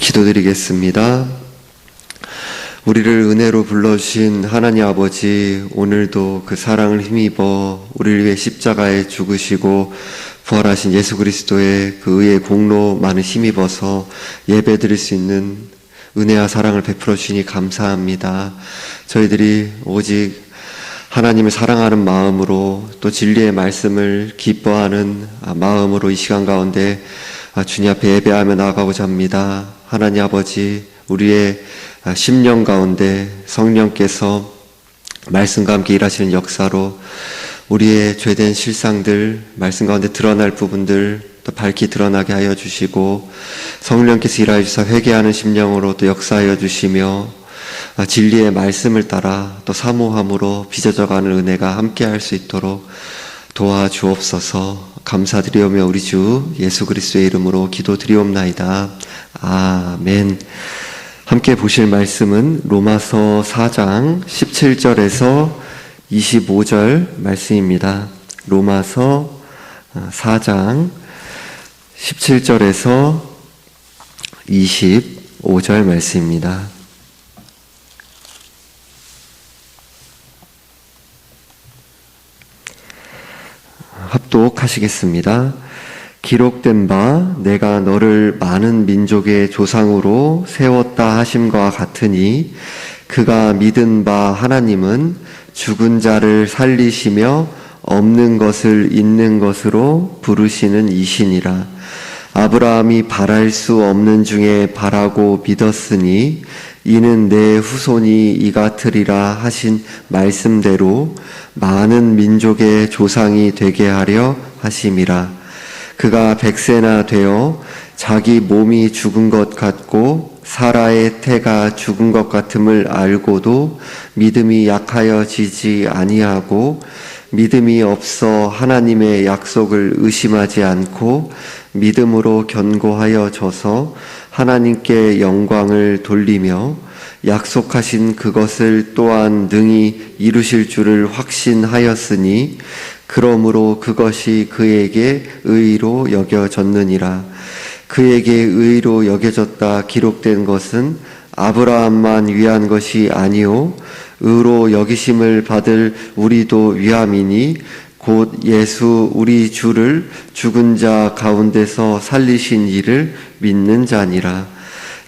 기도드리겠습니다. 우리를 은혜로 불러주신 하나님 아버지, 오늘도 그 사랑을 힘입어 우리를 위해 십자가에 죽으시고 부활하신 예수 그리스도의 그 의의 공로 많은 힘입어서 예배 드릴 수 있는 은혜와 사랑을 베풀어 주시니 감사합니다. 저희들이 오직 하나님을 사랑하는 마음으로 또 진리의 말씀을 기뻐하는 마음으로 이 시간 가운데 주님 앞에 예배하며 나아가고자 합니다. 하나님 아버지, 우리의 심령 가운데 성령께서 말씀과 함께 일하시는 역사로 우리의 죄된 실상들, 말씀 가운데 드러날 부분들 또 밝히 드러나게 하여 주시고 성령께서 일하여 주사 회개하는 심령으로 또 역사하여 주시며 진리의 말씀을 따라 또 사모함으로 빚어져가는 은혜가 함께 할 수 있도록 도와주옵소서 감사드리오며 우리 주 예수 그리스도의 이름으로 기도드리옵나이다. 아멘. 함께 보실 말씀은 로마서 4장 17절에서 25절 말씀입니다. 로마서 4장 17절에서 25절 말씀입니다. 합독하시겠습니다. 기록된 바 내가 너를 많은 민족의 조상으로 세웠다 하심과 같으니 그가 믿은 바 하나님은 죽은 자를 살리시며 없는 것을 있는 것으로 부르시는 이신이라 아브라함이 바랄 수 없는 중에 바라고 믿었으니 이는 내 후손이 이 같으리라 하신 말씀대로 많은 민족의 조상이 되게 하려 하심이라. 그가 백세나 되어 자기 몸이 죽은 것 같고 사라의 태가 죽은 것 같음을 알고도 믿음이 약하여 지지 아니하고 믿음이 없어 하나님의 약속을 의심하지 않고 믿음으로 견고하여 져서 하나님께 영광을 돌리며 약속하신 그것을 또한 능히 이루실 줄을 확신하였으니 그러므로 그것이 그에게 의로 여겨졌느니라. 그에게 의로 여겨졌다 기록된 것은 아브라함만 위한 것이 아니요 의로 여기심을 받을 우리도 위함이니 곧 예수 우리 주를 죽은 자 가운데서 살리신 이를 믿는 자니라.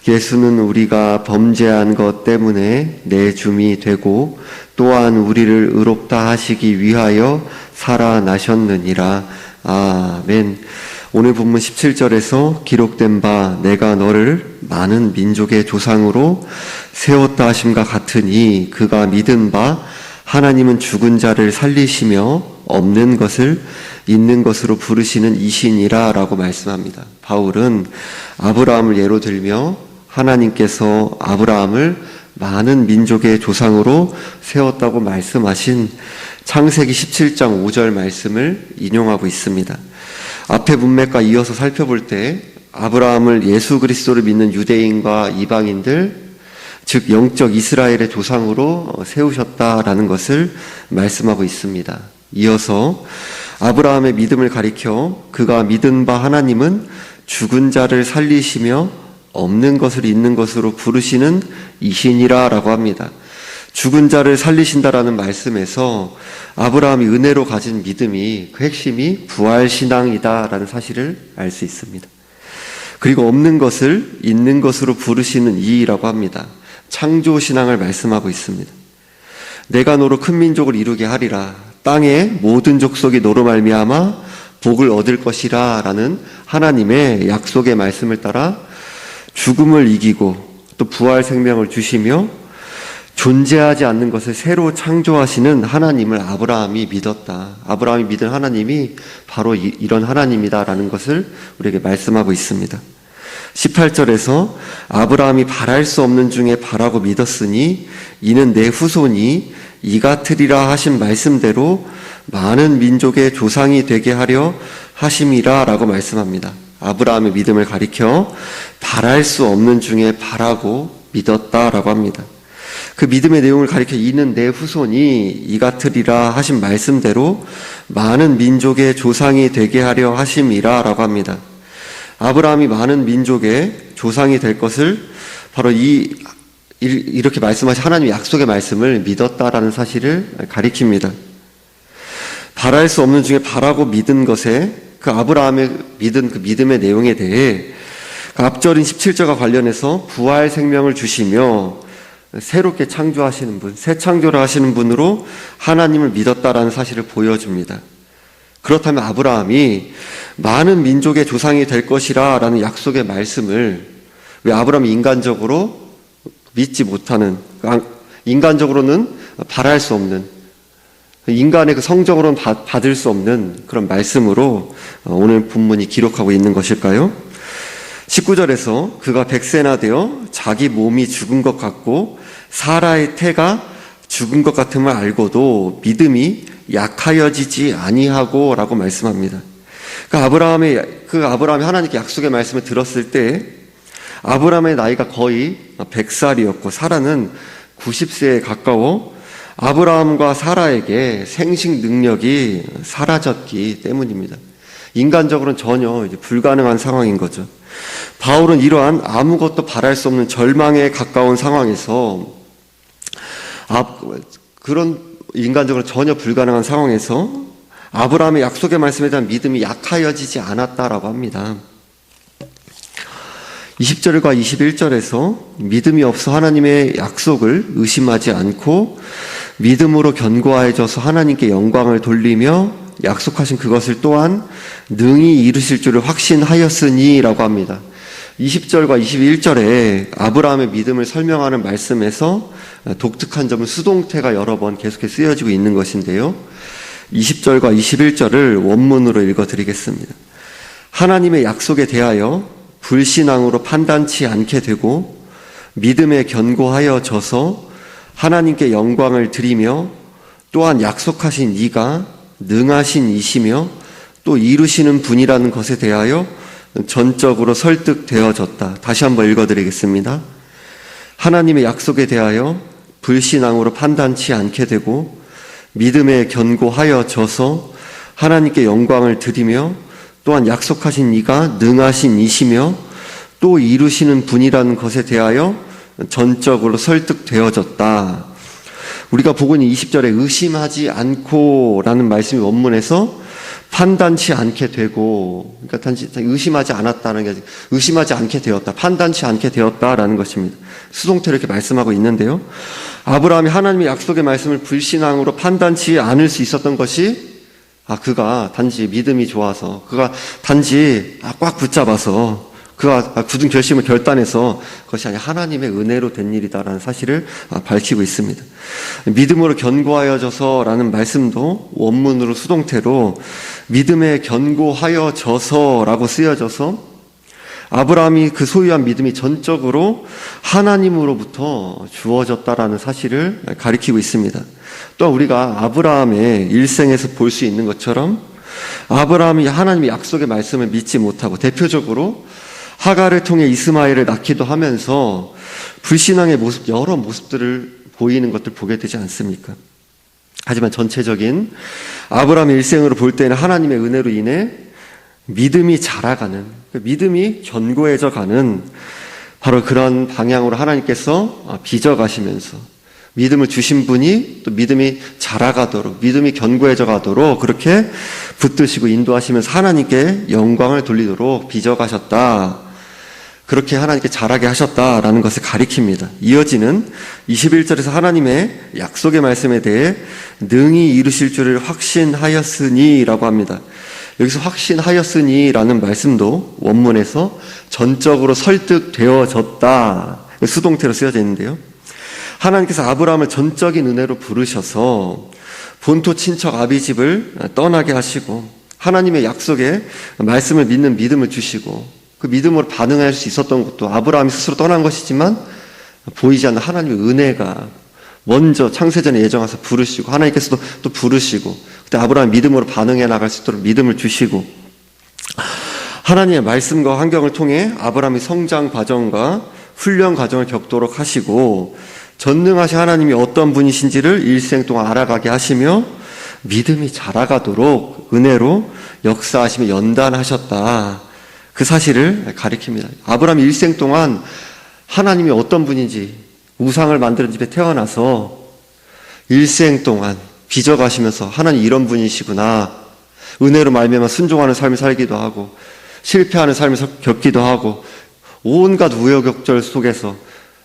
예수는 우리가 범죄한 것 때문에 내 줌이 되고 또한 우리를 의롭다 하시기 위하여 살아나셨느니라. 아멘. 오늘 본문 17절에서 기록된 바 내가 너를 많은 민족의 조상으로 세웠다 하심과 같으니 그가 믿은 바 하나님은 죽은 자를 살리시며 없는 것을 있는 것으로 부르시는 이신이라 라고 말씀합니다. 바울은 아브라함을 예로 들며 하나님께서 아브라함을 많은 민족의 조상으로 세웠다고 말씀하신 창세기 17장 5절 말씀을 인용하고 있습니다. 앞에 문맥과 이어서 살펴볼 때 아브라함을 예수 그리스도를 믿는 유대인과 이방인들 즉 영적 이스라엘의 조상으로 세우셨다라는 것을 말씀하고 있습니다. 이어서 아브라함의 믿음을 가리켜 그가 믿은 바 하나님은 죽은 자를 살리시며 없는 것을 있는 것으로 부르시는 이신이라라고 합니다. 죽은 자를 살리신다라는 말씀에서 아브라함이 은혜로 가진 믿음이 그 핵심이 부활 신앙이다라는 사실을 알 수 있습니다. 그리고 없는 것을 있는 것으로 부르시는 이라고 합니다. 창조 신앙을 말씀하고 있습니다. 내가 너로 큰 민족을 이루게 하리라. 땅의 모든 족속이 너로 말미암아 복을 얻을 것이라라는 하나님의 약속의 말씀을 따라 죽음을 이기고 또 부활 생명을 주시며 존재하지 않는 것을 새로 창조하시는 하나님을 아브라함이 믿었다. 아브라함이 믿은 하나님이 바로 이, 런 하나님이다라는 것을 우리에게 말씀하고 있습니다. 18절에서 아브라함이 바랄 수 없는 중에 바라고 믿었으니 이는 내 후손이 이 같으리라 하신 말씀대로 많은 민족의 조상이 되게 하려 하심이라 라고 말씀합니다. 아브라함의 믿음을 가리켜 바랄 수 없는 중에 바라고 믿었다라고 합니다. 그 믿음의 내용을 가리켜 이는 내 후손이 이 같으리라 하신 말씀대로 많은 민족의 조상이 되게 하려 하심이라라고 합니다. 아브라함이 많은 민족의 조상이 될 것을 바로 이 이렇게 말씀하신 하나님의 약속의 말씀을 믿었다라는 사실을 가리킵니다. 바랄 수 없는 중에 바라고 믿은 것에 그 아브라함의 믿은 그 믿음의 내용에 대해 그 앞절인 17절과 관련해서 부활 생명을 주시며 새롭게 창조하시는 분, 새 창조를 하시는 분으로 하나님을 믿었다라는 사실을 보여줍니다. 그렇다면 아브라함이 많은 민족의 조상이 될 것이라 라는 약속의 말씀을 왜 아브라함이 인간적으로 믿지 못하는, 인간적으로는 바랄 수 없는, 인간의 그 성적으로는 받을 수 없는 그런 말씀으로 오늘 본문이 기록하고 있는 것일까요? 19절에서 그가 백세나 되어 자기 몸이 죽은 것 같고 사라의 태가 죽은 것 같음을 알고도 믿음이 약하여지지 아니하고라고 말씀합니다. 그 아브라함의 그 아브라함이 하나님께 약속의 말씀을 들었을 때 아브라함의 나이가 거의 100살이었고 사라는 90세에 가까워 아브라함과 사라에게 생식 능력이 사라졌기 때문입니다. 인간적으로는 전혀 불가능한 상황인 거죠. 바울은 이러한 아무것도 바랄 수 없는 절망에 가까운 상황에서 그런 인간적으로 전혀 불가능한 상황에서 아브라함의 약속의 말씀에 대한 믿음이 약하여지지 않았다라고 합니다. 20절과 21절에서 믿음이 없어 하나님의 약속을 의심하지 않고 믿음으로 견고해져서 하나님께 영광을 돌리며 약속하신 그것을 또한 능히 이루실 줄을 확신하였으니라고 합니다. 20절과 21절에 아브라함의 믿음을 설명하는 말씀에서 독특한 점은 수동태가 여러 번 계속해서 쓰여지고 있는 것인데요. 20절과 21절을 원문으로 읽어 드리겠습니다. 하나님의 약속에 대하여 불신앙으로 판단치 않게 되고 믿음에 견고하여 져서 하나님께 영광을 드리며 또한 약속하신 이가 능하신 이시며 또 이루시는 분이라는 것에 대하여 전적으로 설득되어졌다. 다시 한번 읽어드리겠습니다. 하나님의 약속에 대하여 불신앙으로 판단치 않게 되고 믿음에 견고하여 져서 하나님께 영광을 드리며 또한 약속하신 이가 능하신 이시며 또 이루시는 분이라는 것에 대하여 전적으로 설득되어졌다. 우리가 보고 있는 20절에 의심하지 않고라는 말씀이 원문에서 판단치 않게 되고, 그러니까 단지 의심하지 않았다는 게 의심하지 않게 되었다, 판단치 않게 되었다라는 것입니다. 수동태로 이렇게 말씀하고 있는데요. 아브라함이 하나님의 약속의 말씀을 불신앙으로 판단치 않을 수 있었던 것이 아, 그가 단지 믿음이 좋아서, 그가 단지 아, 꽉 붙잡아서 그가 굳은 결심을 결단해서 그것이 아니라 하나님의 은혜로 된 일이다라는 사실을 밝히고 있습니다. 믿음으로 견고하여져서라는 말씀도 원문으로 수동태로 믿음에 견고하여져서라고 쓰여져서 아브라함이 그 소유한 믿음이 전적으로 하나님으로부터 주어졌다라는 사실을 가리키고 있습니다. 또 우리가 아브라함의 일생에서 볼 수 있는 것처럼 아브라함이 하나님의 약속의 말씀을 믿지 못하고 대표적으로 하가를 통해 이스마엘을 낳기도 하면서 불신앙의 모습, 여러 모습들을 보이는 것들 보게 되지 않습니까? 하지만 전체적인 아브라함의 일생으로 볼 때는 하나님의 은혜로 인해 믿음이 자라가는, 그 믿음이 견고해져 가는 바로 그런 방향으로 하나님께서 빚어가시면서 믿음을 주신 분이 또 믿음이 자라가도록, 믿음이 견고해져 가도록 그렇게 붙드시고 인도하시면서 하나님께 영광을 돌리도록 빚어가셨다. 그렇게 하나님께 잘하게 하셨다라는 것을 가리킵니다. 이어지는 21절에서 하나님의 약속의 말씀에 대해 능히 이루실 줄을 확신하였으니라고 합니다. 여기서 확신하였으니라는 말씀도 원문에서 전적으로 설득되어졌다. 수동태로 쓰여져 있는데요. 하나님께서 아브라함을 전적인 은혜로 부르셔서 본토 친척 아비집을 떠나게 하시고 하나님의 약속에 말씀을 믿는 믿음을 주시고 그 믿음으로 반응할 수 있었던 것도 아브라함이 스스로 떠난 것이지만 보이지 않는 하나님의 은혜가 먼저 창세전에 예정해서 부르시고 하나님께서도 또 부르시고 그때 아브라함 믿음으로 반응해 나갈 수 있도록 믿음을 주시고 하나님의 말씀과 환경을 통해 아브라함의 성장 과정과 훈련 과정을 겪도록 하시고 전능하신 하나님이 어떤 분이신지를 일생 동안 알아가게 하시며 믿음이 자라가도록 은혜로 역사하시며 연단하셨다. 그 사실을 가리킵니다. 아브라함이 일생 동안 하나님이 어떤 분인지 우상을 만드는 집에 태어나서 일생 동안 빚어가시면서 하나님 이런 분이시구나. 은혜로 말미암아 순종하는 삶을 살기도 하고 실패하는 삶을 겪기도 하고 온갖 우여곡절 속에서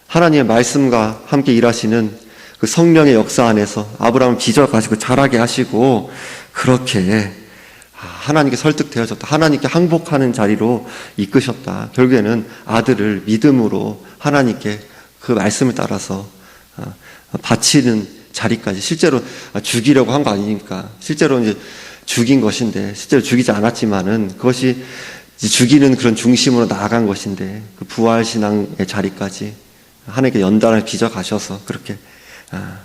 하나님의 말씀과 함께 일하시는 그 성령의 역사 안에서 아브라함을 빚어가시고 자라게 하시고 그렇게 하나님께 설득되어졌다. 하나님께 항복하는 자리로 이끄셨다. 결국에는 아들을 믿음으로 하나님께 그 말씀을 따라서 어, 바치는 자리까지 실제로 죽이려고 한 거 아니니까 실제로 이제 죽인 것인데 실제로 죽이지 않았지만은 그것이 죽이는 그런 중심으로 나아간 것인데 그 부활 신앙의 자리까지 하나님께 연단을 빚어 가셔서 그렇게 아,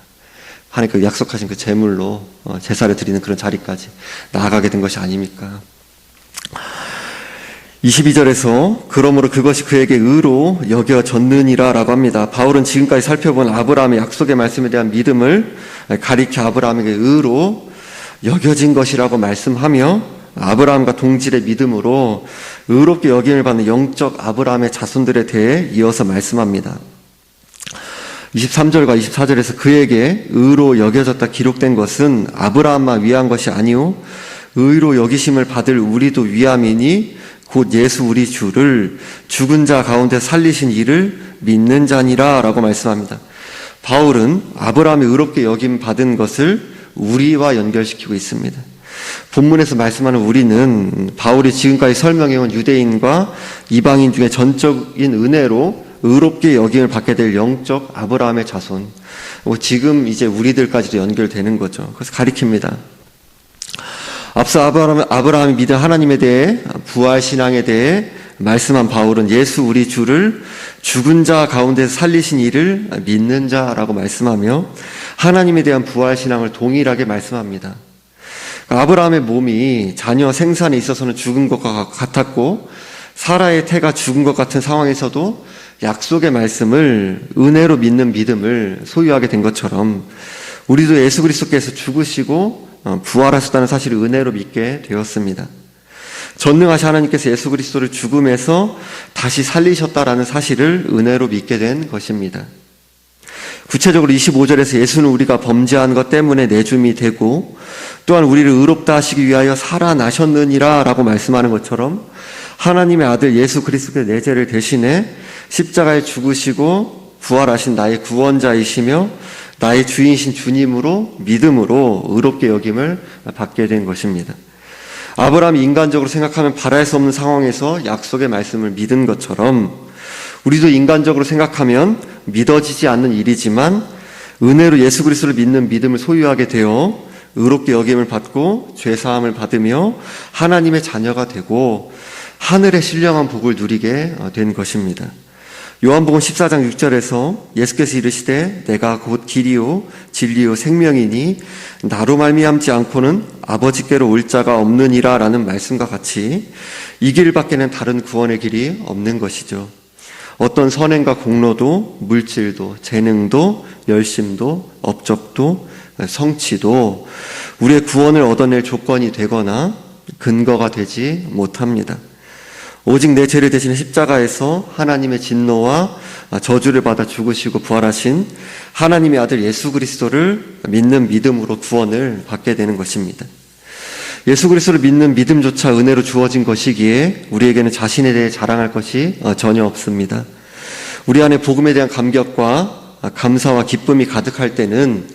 하나님께 약속하신 그 제물로 어, 제사를 드리는 그런 자리까지 나아가게 된 것이 아닙니까? 22절에서 그러므로 그것이 그에게 의로 여겨졌느니라라고 합니다. 바울은 지금까지 살펴본 아브라함의 약속의 말씀에 대한 믿음을 가리켜 아브라함에게 의로 여겨진 것이라고 말씀하며 아브라함과 동질의 믿음으로 의롭게 여김을 받는 영적 아브라함의 자손들에 대해 이어서 말씀합니다. 23절과 24절에서 그에게 의로 여겨졌다 기록된 것은 아브라함만 위한 것이 아니요 의로 여기심을 받을 우리도 위함이니 곧 예수 우리 주를 죽은 자 가운데 살리신 이를 믿는 자니라라고 말씀합니다. 바울은 아브라함이 의롭게 여김 받은 것을 우리와 연결시키고 있습니다. 본문에서 말씀하는 우리는 바울이 지금까지 설명해온 유대인과 이방인 중에 전적인 은혜로 의롭게 여김을 받게 될 영적 아브라함의 자손. 뭐 지금 이제 우리들까지도 연결되는 거죠. 그래서 가리킵니다. 앞서 아브라함, 아브라함이 믿은 하나님에 대해 부활 신앙에 대해 말씀한 바울은 예수 우리 주를 죽은 자 가운데 살리신 이를 믿는 자라고 말씀하며 하나님에 대한 부활 신앙을 동일하게 말씀합니다. 아브라함의 몸이 자녀 생산에 있어서는 죽은 것과 같았고 사라의 태가 죽은 것 같은 상황에서도 약속의 말씀을 은혜로 믿는 믿음을 소유하게 된 것처럼 우리도 예수 그리스도께서 죽으시고 어, 부활하셨다는 사실을 은혜로 믿게 되었습니다. 전능하신 하나님께서 예수 그리스도를 죽음에서 다시 살리셨다라는 사실을 은혜로 믿게 된 것입니다. 구체적으로 25절에서 예수는 우리가 범죄한 것 때문에 내줌이 되고 또한 우리를 의롭다 하시기 위하여 살아나셨느니라 라고 말씀하는 것처럼 하나님의 아들 예수 그리스도의 내 죄를 대신해 십자가에 죽으시고 부활하신 나의 구원자이시며 나의 주인이신 주님으로 믿음으로 의롭게 여김을 받게 된 것입니다. 아브라함이 인간적으로 생각하면 바랄 수 없는 상황에서 약속의 말씀을 믿은 것처럼 우리도 인간적으로 생각하면 믿어지지 않는 일이지만 은혜로 예수 그리스도를 믿는 믿음을 소유하게 되어 의롭게 여김을 받고 죄 사함을 받으며 하나님의 자녀가 되고 하늘의 신령한 복을 누리게 된 것입니다. 요한복음 14장 6절에서 예수께서 이르시되 내가 곧 길이요 진리요 생명이니 나로 말미암지 않고는 아버지께로 올 자가 없느니라라는 말씀과 같이 이 길밖에는 다른 구원의 길이 없는 것이죠. 어떤 선행과 공로도 물질도 재능도 열심도 업적도 성취도 우리의 구원을 얻어낼 조건이 되거나 근거가 되지 못합니다. 오직 내 죄를 대신 십자가에서 하나님의 진노와 저주를 받아 죽으시고 부활하신 하나님의 아들 예수 그리스도를 믿는 믿음으로 구원을 받게 되는 것입니다. 예수 그리스도를 믿는 믿음조차 은혜로 주어진 것이기에 우리에게는 자신에 대해 자랑할 것이 어, 전혀 없습니다. 우리 안에 복음에 대한 감격과 감사와 기쁨이 가득할 때는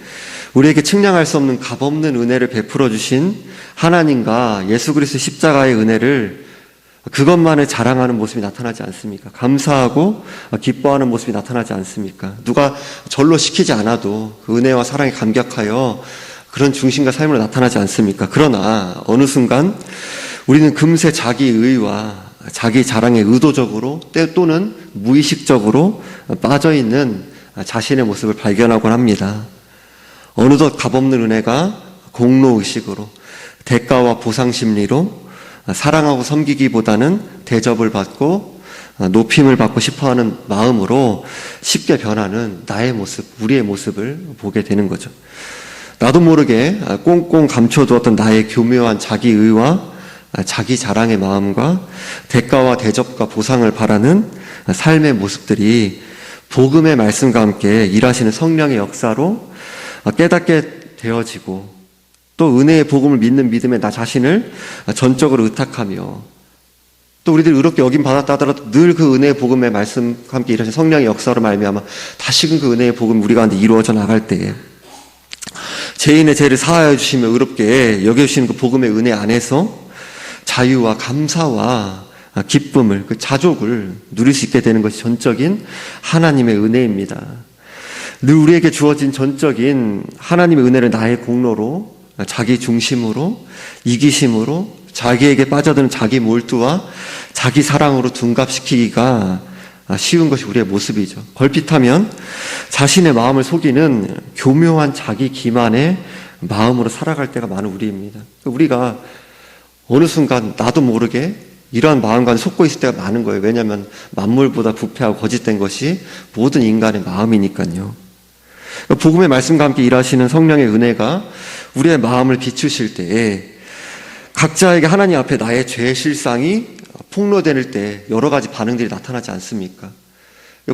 우리에게 측량할 수 없는 값없는 은혜를 베풀어 주신 하나님과 예수 그리스도 십자가의 은혜를 그것만을 자랑하는 모습이 나타나지 않습니까? 감사하고 기뻐하는 모습이 나타나지 않습니까? 누가 절로 시키지 않아도 그 은혜와 사랑에 감격하여 그런 중심과 삶으로 나타나지 않습니까? 그러나 어느 순간 우리는 금세 자기 의와 자기 자랑에 의도적으로 또는 무의식적으로 빠져 있는 자신의 모습을 발견하곤 합니다. 어느덧 값없는 은혜가 공로 의식으로 대가와 보상 심리로 사랑하고 섬기기보다는 대접을 받고 높임을 받고 싶어 하는 마음으로 쉽게 변하는 나의 모습, 우리의 모습을 보게 되는 거죠. 나도 모르게 꽁꽁 감춰두었던 나의 교묘한 자기의와 아, 자기 자랑의 마음과 대가와 대접과 보상을 바라는 삶의 모습들이 복음의 말씀과 함께 일하시는 성령의 역사로 깨닫게 되어지고 또 은혜의 복음을 믿는 믿음에 나 자신을 전적으로 의탁하며 또 우리들이 의롭게 여김 받았다 하더라도 늘 그 은혜의 복음의 말씀과 함께 일하신 성령의 역사로 말미암아 다시금 그 은혜의 복음 우리 가운데 이루어져 나갈 때에 죄인의 죄를 사하여 주시며 의롭게 여겨주시는 그 복음의 은혜 안에서 자유와 감사와 기쁨을 그 자족을 누릴 수 있게 되는 것이 전적인 하나님의 은혜입니다. 늘 우리에게 주어진 전적인 하나님의 은혜를 나의 공로로 자기 중심으로 이기심으로 자기에게 빠져드는 자기 몰두와 자기 사랑으로 둔갑시키기가 쉬운 것이 우리의 모습이죠. 걸핏하면 자신의 마음을 속이는 교묘한 자기 기만의 마음으로 살아갈 때가 많은 우리입니다. 우리가 어느 순간 나도 모르게 이러한 마음과는 속고 있을 때가 많은 거예요. 왜냐하면 만물보다 부패하고 거짓된 것이 모든 인간의 마음이니까요. 복음의 말씀과 함께 일하시는 성령의 은혜가 우리의 마음을 비추실 때에 각자에게 하나님 앞에 나의 죄의 실상이 폭로될 때 여러 가지 반응들이 나타나지 않습니까?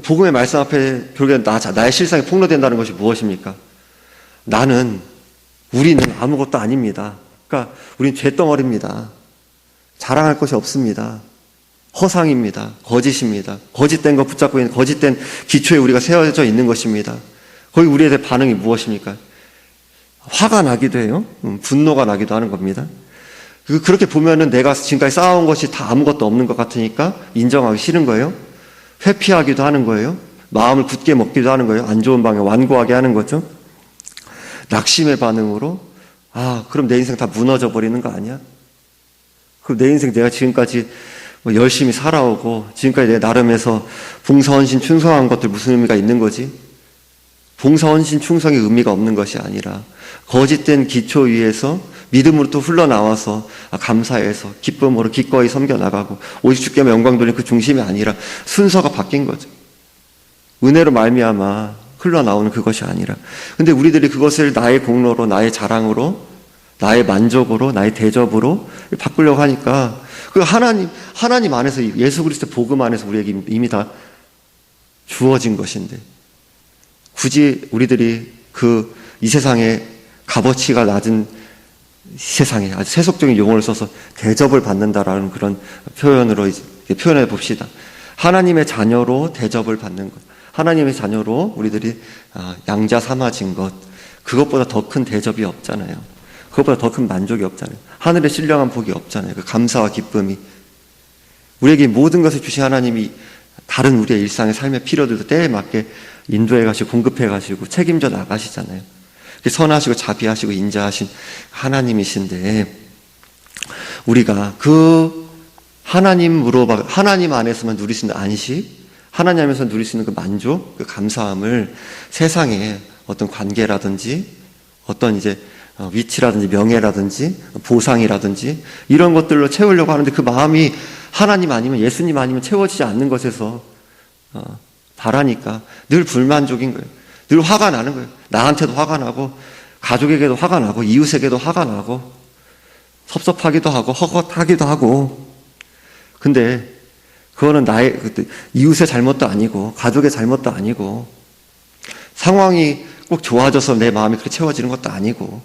복음의 말씀 앞에 결국엔 나, 나의 실상이 폭로된다는 것이 무엇입니까? 나는, 우리는 아무것도 아닙니다. 그러니까 우린 죄덩어리입니다. 자랑할 것이 없습니다. 허상입니다. 거짓입니다. 거짓된 거 붙잡고 있는 거짓된 기초에 우리가 세워져 있는 것입니다. 거기 우리에 대해 반응이 무엇입니까? 화가 나기도 해요. 음, 분노가 나기도 하는 겁니다. 그, 그렇게 보면은 내가 지금까지 쌓아온 것이 다 아무것도 없는 것 같으니까 인정하기 싫은 거예요. 회피하기도 하는 거예요. 마음을 굳게 먹기도 하는 거예요. 안 좋은 방향 완고하게 하는 거죠. 낙심의 반응으로 아 그럼 내 인생 다 무너져 버리는 거 아니야? 그럼 내 인생 내가 지금까지 뭐 열심히 살아오고 지금까지 내 나름에서 봉사헌신 충성한 것들 무슨 의미가 있는 거지? 봉사헌신 충성의 의미가 없는 것이 아니라 거짓된 기초 위에서 믿음으로 또 흘러나와서 감사해서 기쁨으로 기꺼이 섬겨나가고 오직 주께만 영광 돌리는 그 중심이 아니라 순서가 바뀐 거죠. 은혜로 말미암아 흘러나오는 그것이 아니라 근데 우리들이 그것을 나의 공로로 나의 자랑으로 나의 만족으로 나의 대접으로 바꾸려고 하니까 그 하나님 하나님 안에서 예수 그리스도 복음 안에서 우리에게 이미 다 주어진 것인데 굳이 우리들이 그 이 세상에 값어치가 낮은 세상에 아주 세속적인 용어를 써서 대접을 받는다라는 그런 표현으로 표현해 봅시다. 하나님의 자녀로 대접을 받는 것. 하나님의 자녀로 우리들이 아, 양자 삼아진 것. 그것보다 더 큰 대접이 없잖아요. 그것보다 더 큰 만족이 없잖아요. 하늘의 신령한 복이 없잖아요. 그 감사와 기쁨이. 우리에게 모든 것을 주신 하나님이 다른 우리의 일상의 삶의 필요들도 때에 맞게 인도해 가시고 공급해 가시고 책임져 나가시잖아요. 선하시고 자비하시고 인자하신 하나님이신데 우리가 그 하나님으로 하나님 안에서만 있는 안식, 하나님 안에서 있는 그 만족, 그 감사함을 세상에 어떤 관계라든지 어떤 이제 위치라든지 명예라든지 보상이라든지 이런 것들로 채우려고 하는데 그 마음이 하나님 아니면 예수님 아니면 채워지지 않는 것에서 어, 바라니까 늘 불만족인 거예요. 늘 화가 나는 거예요. 나한테도 화가 나고, 가족에게도 화가 나고, 이웃에게도 화가 나고, 섭섭하기도 하고, 헛헛하기도 하고. 근데, 그거는 나의, 이웃의 잘못도 아니고, 가족의 잘못도 아니고, 상황이 꼭 좋아져서 내 마음이 그렇게 채워지는 것도 아니고,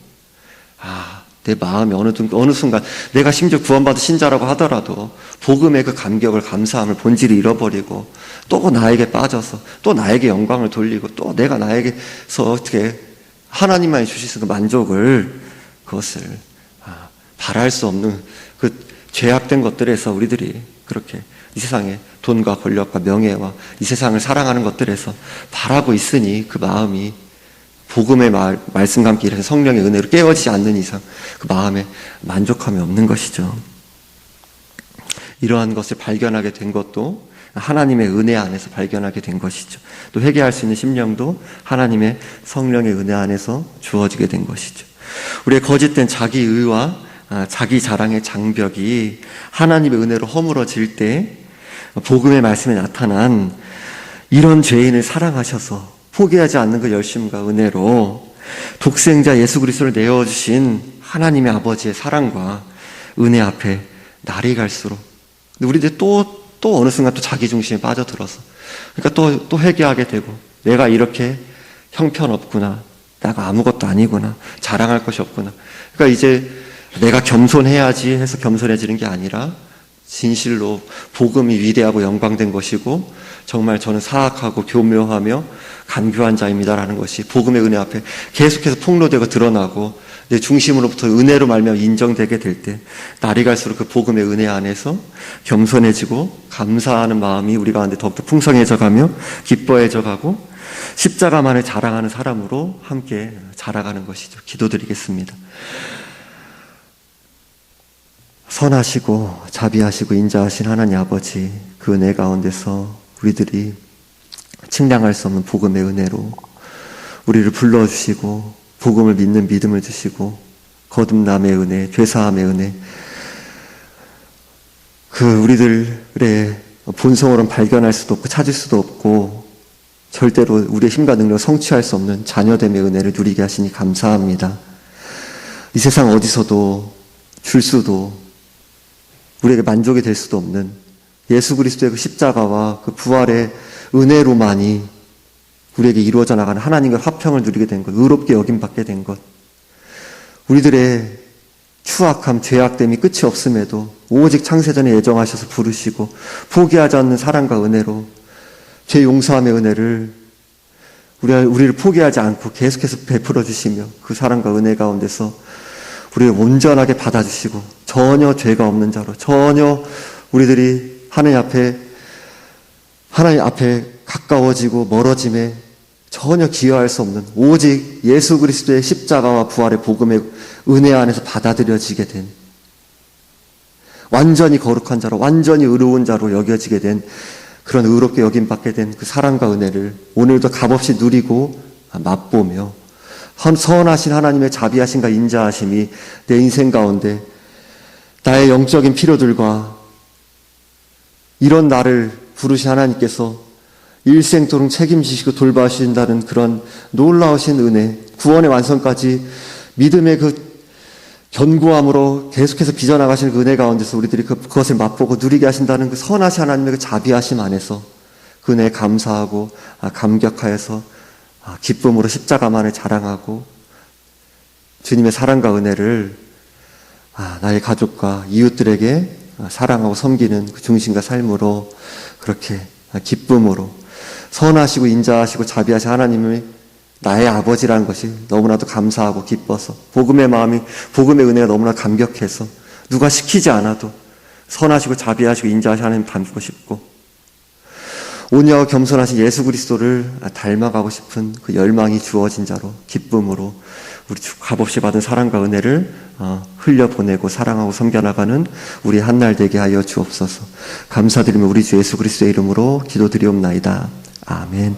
아, 내 마음이 어느, 어느 순간, 내가 심지어 구원받은 신자라고 하더라도, 복음의 그 감격을, 감사함을, 본질을 잃어버리고, 또 나에게 빠져서, 또 나에게 영광을 돌리고, 또 내가 나에게서 어떻게, 하나님만이 주실 그 만족을, 그것을, 아, 바랄 수 없는 그 죄악된 것들에서 우리들이 그렇게 이 세상에 돈과 권력과 명예와 이 세상을 사랑하는 것들에서 바라고 있으니 그 마음이 복음의 말, 말씀과 함께 일해서 성령의 은혜로 깨어지지 않는 이상 그 마음에 만족함이 없는 것이죠. 이러한 것을 발견하게 된 것도 하나님의 은혜 안에서 발견하게 된 것이죠. 또 회개할 수 있는 심령도 하나님의 성령의 은혜 안에서 주어지게 된 것이죠. 우리의 거짓된 자기 의와 아, 자기 자랑의 장벽이 하나님의 은혜로 허물어질 때 복음의 말씀에 나타난 이런 죄인을 사랑하셔서 포기하지 않는 그 열심과 은혜로 독생자 예수 그리스도를 내어 주신 하나님의 아버지의 사랑과 은혜 앞에 날이 갈수록 근데 우리들이 또, 또 어느 순간 또 자기 중심에 빠져들어서 그러니까 또, 또 회개하게 되고 내가 이렇게 형편없구나 내가 아무것도 아니구나 자랑할 것이 없구나. 그러니까 이제 내가 겸손해야지 해서 겸손해지는 게 아니라 진실로 복음이 위대하고 영광된 것이고 정말 저는 사악하고 교묘하며 간교한 자입니다라는 것이 복음의 은혜 앞에 계속해서 폭로되고 드러나고 내 중심으로부터 은혜로 말며 인정되게 될 때 날이 갈수록 그 복음의 은혜 안에서 겸손해지고 감사하는 마음이 우리 가운데 더욱더 풍성해져 가며 기뻐해져 가고 십자가만을 자랑하는 사람으로 함께 자라가는 것이죠. 기도드리겠습니다. 선하시고 자비하시고 인자하신 하나님 아버지 그 은혜 가운데서 우리들이 측량할 수 없는 복음의 은혜로 우리를 불러주시고 복음을 믿는 믿음을 주시고 거듭남의 은혜, 죄사함의 은혜 그 우리들의 본성으로는 발견할 수도 없고 찾을 수도 없고 절대로 우리의 힘과 능력을 성취할 수 없는 자녀됨의 은혜를 누리게 하시니 감사합니다. 이 세상 어디서도 줄 수도 우리에게 만족이 될 수도 없는 예수 그리스도의 그 십자가와 그 부활의 은혜로만이 우리에게 이루어져 나가는 하나님과 화평을 누리게 된 것, 의롭게 여김받게 된 것, 우리들의 추악함, 죄악됨이 끝이 없음에도 오직 창세전에 예정하셔서 부르시고 포기하지 않는 사랑과 은혜로 죄 용서함의 은혜를 우리, 우리를 포기하지 않고 계속해서 베풀어 주시며 그 사랑과 은혜 가운데서 우리를 온전하게 받아주시고 전혀 죄가 없는 자로 전혀 우리들이 하나님 앞에 하나님 앞에 가까워지고 멀어짐에 전혀 기여할 수 없는 오직 예수 그리스도의 십자가와 부활의 복음의 은혜 안에서 받아들여지게 된 완전히 거룩한 자로 완전히 의로운 자로 여겨지게 된 그런 의롭게 여김 받게 된 그 사랑과 은혜를 오늘도 값없이 누리고 맛보며 선하신 하나님의 자비하심과 인자하심이 내 인생 가운데 나의 영적인 필요들과 이런 나를 부르신 하나님께서 일생토록 책임지시고 돌봐주신다는 그런 놀라우신 은혜, 구원의 완성까지 믿음의 그 견고함으로 계속해서 빚어나가시는 그 은혜 가운데서 우리들이 그, 그것을 맛보고 누리게 하신다는 그 선하신 하나님의 그 자비하심 안에서 그 은혜에 감사하고 아, 감격하여서 아, 기쁨으로 십자가만을 자랑하고 주님의 사랑과 은혜를 아, 나의 가족과 이웃들에게 사랑하고 섬기는 그 중심과 삶으로 그렇게 기쁨으로 선하시고 인자하시고 자비하신 하나님의 나의 아버지라는 것이 너무나도 감사하고 기뻐서 복음의 마음이 복음의 은혜가 너무나 감격해서 누가 시키지 않아도 선하시고 자비하시고 인자하신 하나님 닮고 싶고 온유하고 겸손하신 예수 그리스도를 닮아가고 싶은 그 열망이 주어진 자로 기쁨으로 우리 값없이 받은 사랑과 은혜를 어, 흘려보내고 사랑하고 섬겨나가는 우리 한 날 되게 하여 주옵소서 감사드리며 우리 주 예수 그리스도의 이름으로 기도드리옵나이다. 아멘.